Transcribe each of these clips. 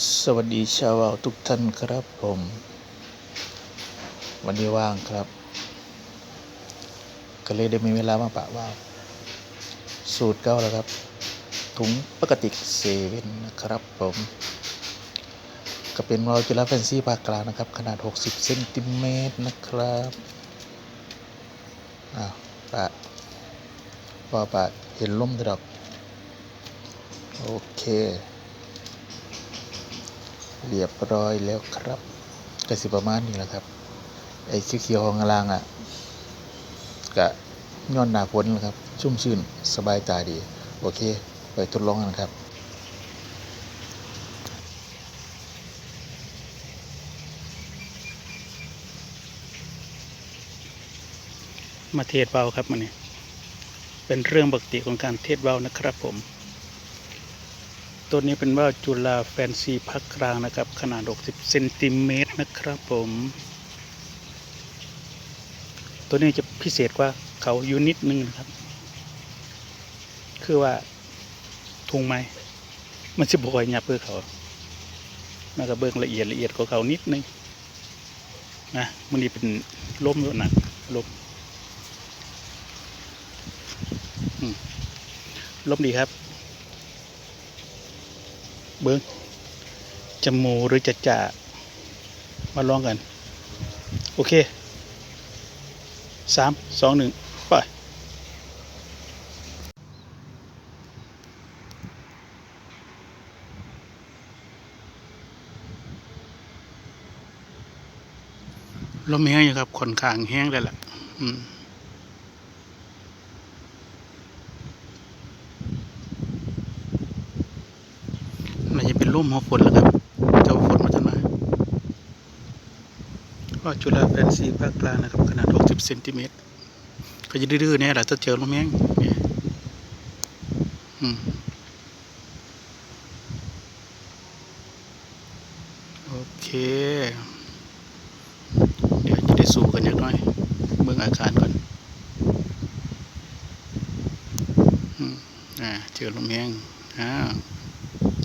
สวัสดีชาววาวทุกท่านครับผม วันนี้ว่างครับ ก็เลยได้มีเวลามาปะว่าวสูตรเก้าแล้วครับ ถุงปกติเซเว่นนะครับผม ก็เป็นวอลจุฬาแฟนซีภาคกลางนะครับ ขนาด 60เซนติเมตรนะครับอ้าวปะว่าปะเห็นล่มดอกโอเค เรียบร้อยแล้วครับก็สิประมาณนี้แหละครับ ไอ้เขียวๆของกลางอะกะย้อนหนาฝนนะครับ ชุ่มชื่นสบายตาดี โอเค ไปทดลองกันครับมาเทศเบาครับมันนี่เป็นเรื่องปกติของการเทศเบานะครับผม ตัวนี้เป็นว่าวจุฬาแฟนซีพักกลางนะครับ ขนาด 60 เซนติเมตรนะครับผม ตัวนี้จะพิเศษกว่าเขาอยู่นิดนึงนะครับ คือว่าทุงไม้มันจะบอยหยับเพื่อเขามันก็เบิ่งละเอียดละเอียดกว่าเขานิดนึงนะมันนี่เป็นล้มด้วยนะล้มล้มดีครับ เบิ้งจะมูหรือจะจ่ามาลองกัน โอเคสามสองหนึ่งไปลมแห้งอยู่ครับขนขางแห้งเลยแหละอืม มันจะเป็นร่มหัวฝนแล้วครับ เจ้าฝนมาจะมาว่าจุฬาแฟนซีภาคกลางนะครับ ขนาด 60เซนติเมตรก็จะดื้อๆเนี่ยแหละถ้าเจอลมแห้งเนี่ยอืมโอเค เดี๋ยวจะได้สู้กันย่างน้อย เบิ่งอาการก่อนอืมอ่าเจอลมแห้งอ้าว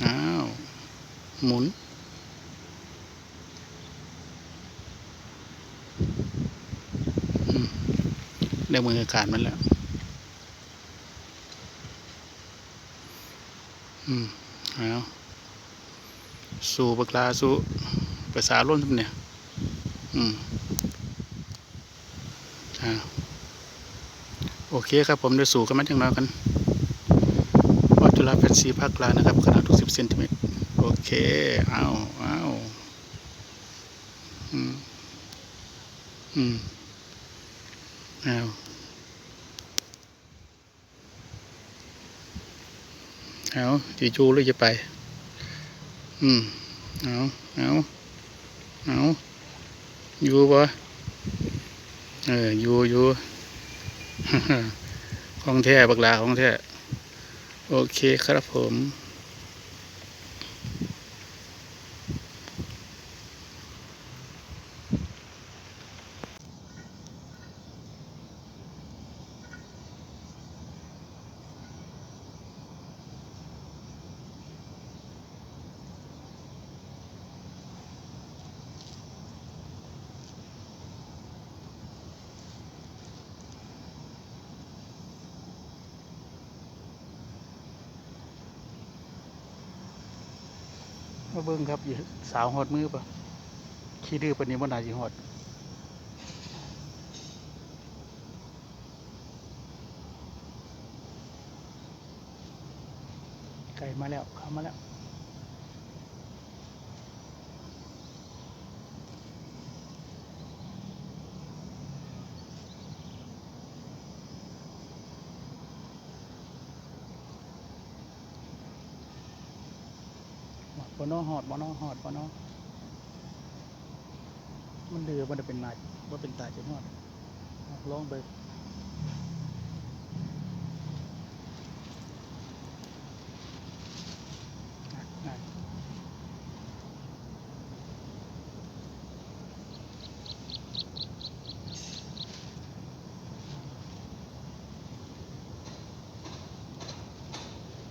อ้าว หมุน ได้มืออากาศมันแล้ว อืมเอาสู่ปากลาสู่ภาษาร่นทำเนี่ย อืมอ้าโอเคครับผมได้สู่กันมาจังน้อยกันวัตถุลาแฟนซีภาคกลางนะครับขนาด60เซนติเมตร โอเค เอาเอาอืม อืม เอาเอาจะจูหรือจะไป อืม เอาเอาเอาอยู่ปะเออ อยู่อยู่ของแท้บักลาของแท้ โอเคครับผม มาเบิ้งครับอยู่สาวหอดมือปะขี้ดื้อปนี้บ่นาจิหอดไก่มาแล้วเข้ามาแล้ว หอดบ่เนอหอดบ่นอหอดบ่นอมันเดือมันจะเป็นนายว่าเป็นตายจะหอดลองไปอะอะ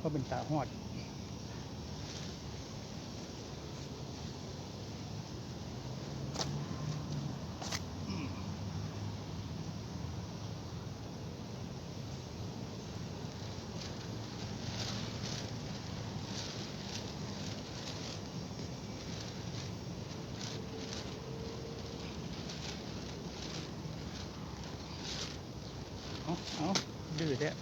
ว่าเป็นตาหอด Oh, do it that.